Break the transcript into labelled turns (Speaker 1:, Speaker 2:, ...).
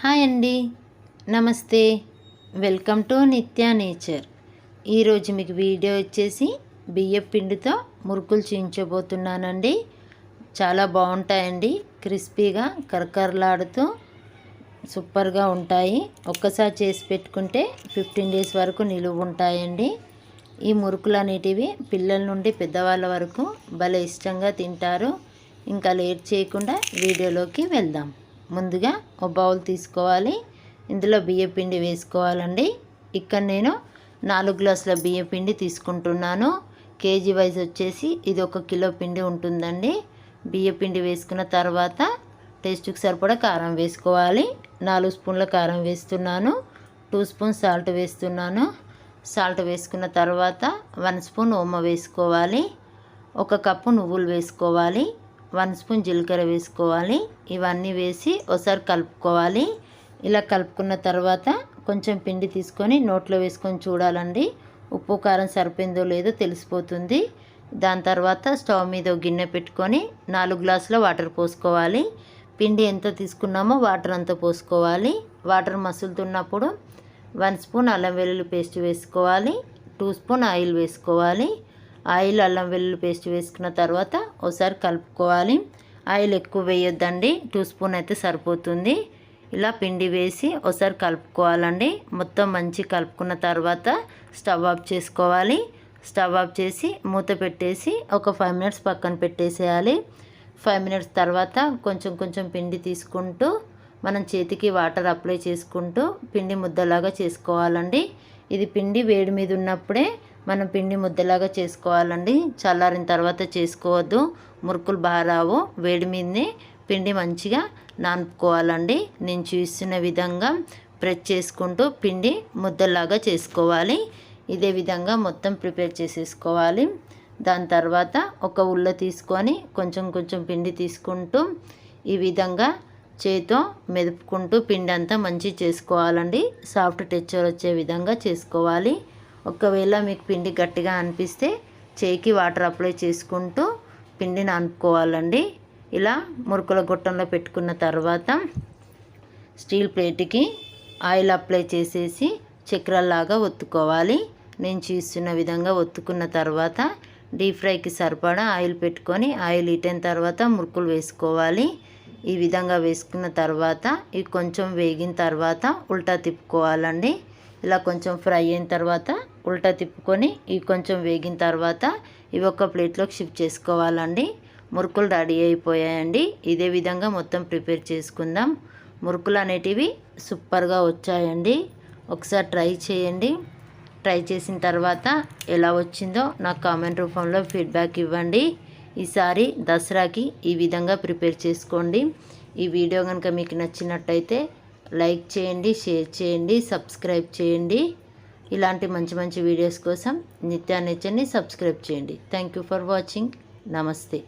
Speaker 1: Hi అండి. నమస్తే. Welcome to Nitya nature. ఈరోజు మీకు వీడియో వచ్చేసి బియ్యం పిండితో మురుకులు చేయించబోతున్నానండి. చాలా బాగుంటాయండి. క్రిస్పీగా కరకరలాడుతూ సూపర్గా ఉంటాయి. ఒక్కసారి చేసి పెట్టుకుంటే ఫిఫ్టీన్ డేస్ వరకు నిలువ ఉంటాయండి. ఈ మురుకులు అనేటివి పిల్లల నుండి పెద్దవాళ్ళ వరకు భలే ఇష్టంగా తింటారు. ఇంకా లేట్ చేయకుండా వీడియోలోకి వెళ్దాం. ముందుగా ఒక బౌల్ తీసుకోవాలి. ఇందులో బియ్య పిండి వేసుకోవాలండి. ఇక్కడ నేను నాలుగు గ్లాసుల బియ్య పిండి తీసుకుంటున్నాను. కేజీ వైజ్ వచ్చేసి ఇది ఒక కిలో పిండి ఉంటుందండి. బియ్య పిండి వేసుకున్న తర్వాత టేస్ట్కి సరిపడా కారం వేసుకోవాలి. నాలుగు స్పూన్ల కారం వేస్తున్నాను. టూ స్పూన్ సాల్ట్ వేస్తున్నాను. సాల్ట్ వేసుకున్న తర్వాత వన్ స్పూన్ ఓమ వేసుకోవాలి. ఒక కప్పు నువ్వులు వేసుకోవాలి. వన్ స్పూన్ జీలకర్ర వేసుకోవాలి. ఇవన్నీ వేసి ఒకసారి కలుపుకోవాలి. ఇలా కలుపుకున్న తర్వాత కొంచెం పిండి తీసుకొని నోట్లో వేసుకొని చూడాలండి. ఉప్పు కారం సరిపోయిందో లేదో తెలిసిపోతుంది. దాని తర్వాత స్టవ్ మీద గిన్నె పెట్టుకొని నాలుగు గ్లాసుల వాటర్ పోసుకోవాలి. పిండి ఎంత తీసుకున్నామో వాటర్ అంతా పోసుకోవాలి. వాటర్ మసులుతున్నప్పుడు వన్ స్పూన్ అల్లం వెల్లుల్లి పేస్ట్ వేసుకోవాలి. టూ స్పూన్ ఆయిల్ వేసుకోవాలి. ఆయిల్ అల్లం వెల్లుల్లి పేస్ట్ వేసుకున్న తర్వాత ఒకసారి కలుపుకోవాలి. ఆయిల్ ఎక్కువ వేయొద్దండి. టూ స్పూన్ అయితే సరిపోతుంది. ఇలా పిండి వేసి ఒకసారి కలుపుకోవాలండి. మొత్తం మంచి కలుపుకున్న తర్వాత స్టవ్ ఆఫ్ చేసుకోవాలి. స్టవ్ ఆఫ్ చేసి మూత పెట్టేసి ఒక ఫైవ్ మినిట్స్ పక్కన పెట్టేసేయాలి. ఫైవ్ మినిట్స్ తర్వాత కొంచెం కొంచెం పిండి తీసుకుంటూ మనం చేతికి వాటర్ అప్లై చేసుకుంటూ పిండి ముద్దలాగా చేసుకోవాలండి. ఇది పిండి వేడి మీద ఉన్నప్పుడే మనం పిండి ముద్దలాగా చేసుకోవాలండి. చల్లారిన తర్వాత చేసుకోవద్దు. మురుకులు బాగా రావు. వేడి మీదనే పిండి మంచిగా నానుకోవాలండి. నేను చూస్తున్న విధంగా ప్రెస్ చేసుకుంటూ పిండి ముద్దలాగా చేసుకోవాలి. ఇదే విధంగా మొత్తం ప్రిపేర్ చేసేసుకోవాలి. దాని తర్వాత ఒక ఉల్ల తీసుకొని కొంచెం కొంచెం పిండి తీసుకుంటూ ఈ విధంగా చేతితో మెదుపుకుంటూ పిండి అంతా మంచి చేసుకోవాలండి. సాఫ్ట్ టెక్చర్ వచ్చే విధంగా చేసుకోవాలి. ఒకవేళ మీకు పిండి గట్టిగా అనిపిస్తే చేయికి వాటర్ అప్లై చేసుకుంటూ పిండిని అనుకోవాలండి ఇలా మురుకుల గుట్టంలో పెట్టుకున్న తర్వాత స్టీల్ ప్లేట్కి ఆయిల్ అప్లై చేసేసి చక్రాల్లాగా ఒత్తుకోవాలి. నేను చూస్తున్న విధంగా ఒత్తుకున్న తర్వాత డీప్ ఫ్రైకి సరిపడా ఆయిల్ పెట్టుకొని ఆయిల్ ఇటైన తర్వాత మురుకులు వేసుకోవాలి. ఈ విధంగా వేసుకున్న తర్వాత ఇవి కొంచెం వేగిన తర్వాత ఉల్టా తిప్పుకోవాలండి. ఇలా కొంచెం ఫ్రై అయిన తర్వాత ఉల్టా తిప్పుకొని ఇవి కొంచెం వేగిన తర్వాత ఇవి ఒక ప్లేట్లోకి షిఫ్ట్ చేసుకోవాలండి. మురుకులు రెడీ అయిపోయాయండి. ఇదే విధంగా మొత్తం ప్రిపేర్ చేసుకుందాం. మురుకులు అనేటివి సూపర్గా వచ్చాయండి. ఒకసారి ట్రై చేయండి. ట్రై చేసిన తర్వాత ఎలా వచ్చిందో నాకు కామెంట్ రూపంలో ఫీడ్బ్యాక్ ఇవ్వండి. ఈసారి దసరాకి ఈ విధంగా ప్రిపేర్ చేసుకోండి. ఈ వీడియో కనుక మీకు నచ్చినట్టయితే లైక్ చేయండి షేర్ చేయండి సబ్స్క్రైబ్ చేయండి. ఇలాంటి మంచి మంచి వీడియోస్ కోసం నిత్యా నేచర్ని సబ్స్క్రైబ్ చేయండి. థ్యాంక్ యూ ఫర్ వాచింగ్ నమస్తే